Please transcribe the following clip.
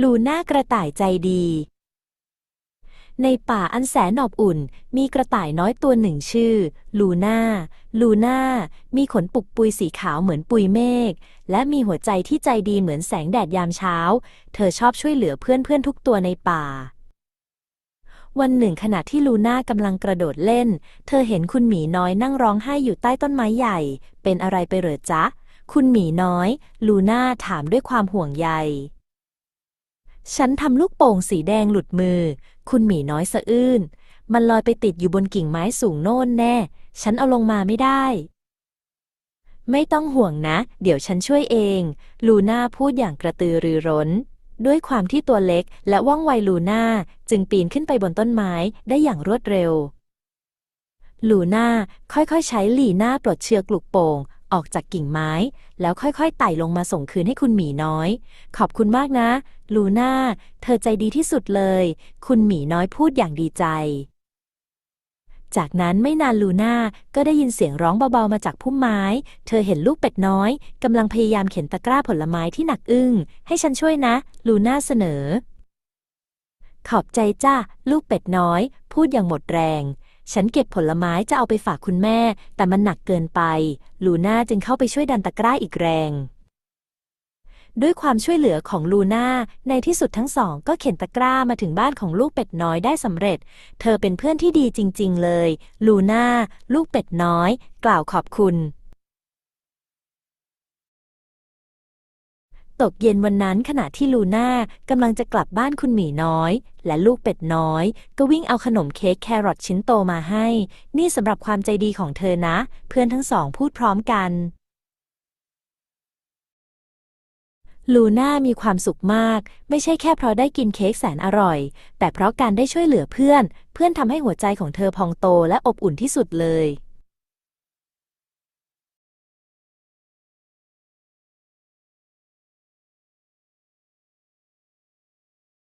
ลูน่ากระต่ายใจดี ในป่าอันแสนอบอุ่น มีกระต่ายน้อยตัวหนึ่งชื่อ ลูน่า ลูน่า มีขนปุกปุยสีขาวเหมือนปุยเมฆ และมีหัวใจที่ใจดีเหมือนแสงแดดยามเช้า เธอชอบช่วยเหลือเพื่อนๆทุกตัวในป่า วันหนึ่งขณะที่ลูน่ากำลังกระโดดเล่น เธอเห็นคุณหมีน้อยนั่งร้องไห้อยู่ใต้ต้นไม้ใหญ่ เป็นอะไรไปเหรอจ๊ะ คุณหมีน้อย ลูน่าถามด้วยความห่วงใย ฉันทำลูกโป่งสีแดงหลุดมือ คุณหมีน้อยสะอื้น มันลอยไปติดอยู่บนกิ่งไม้สูงโน่นแน่ ฉันเอาลงมาไม่ได้ ไม่ต้องห่วงนะ เดี๋ยวฉันช่วยเอง ลูน่าพูดอย่างกระตือรือร้น ด้วยความที่ตัวเล็กและว่องไวลูน่าจึงปีนขึ้นไปบนต้นไม้ได้อย่างรวดเร็วลูน่าค่อยๆ ใช้หลีหน้าปลดเชือกลูกโป่ง ออกจากกิ่งไม้ แล้วค่อยๆ ไต่ลงมาส่งคืนให้คุณหมีน้อย ขอบคุณมากนะ ลูน่า เธอใจดีที่สุดเลย คุณหมีน้อยพูดอย่างดีใจ จากนั้นไม่นานลูน่าก็ได้ยินเสียงร้องเบาๆมาจากพุ่มไม้ เธอเห็นลูกเป็ดน้อยกำลังพยายามเข็นตะกร้าผลไม้ที่หนักอึ้ง ให้ฉันช่วยนะ ลูน่าเสนอ ขอบใจจ้าลูกเป็ดน้อย พูดอย่างหมดแรง ฉันเก็บผลไม้จะเอาไปฝากคุณแม่ แต่มันหนักเกินไป ลูน่าจึงเข้าไปช่วยดันตะกร้าอีกแรง ด้วยความช่วยเหลือของลูน่า ในที่สุดทั้งสอง ก็เข็นตะกร้ามาถึงบ้านของลูกเป็ดน้อยได้สำเร็จ เธอเป็นเพื่อนที่ดีจริง ๆ เลย ลูน่า ลูกเป็ดน้อย กล่าวขอบคุณ ตกเย็นวันนั้นขณะที่ลูน่ากำลังจะกลับบ้านคุณหมีน้อย และลูกเป็ดน้อย ก็วิ่งเอาขนมเค้กแครอทชิ้นโตมาให้ นี่สำหรับความใจดีของเธอนะ เพื่อนทั้งสองพูดพร้อมกันลูน่ามีความสุขมาก ไม่ใช่แค่เพราะได้กินเค้กแสนอร่อย แต่เพราะการได้ช่วยเหลือเพื่อน เพื่อนทำให้หัวใจของเธอพองโตและอบอุ่นที่สุดเลย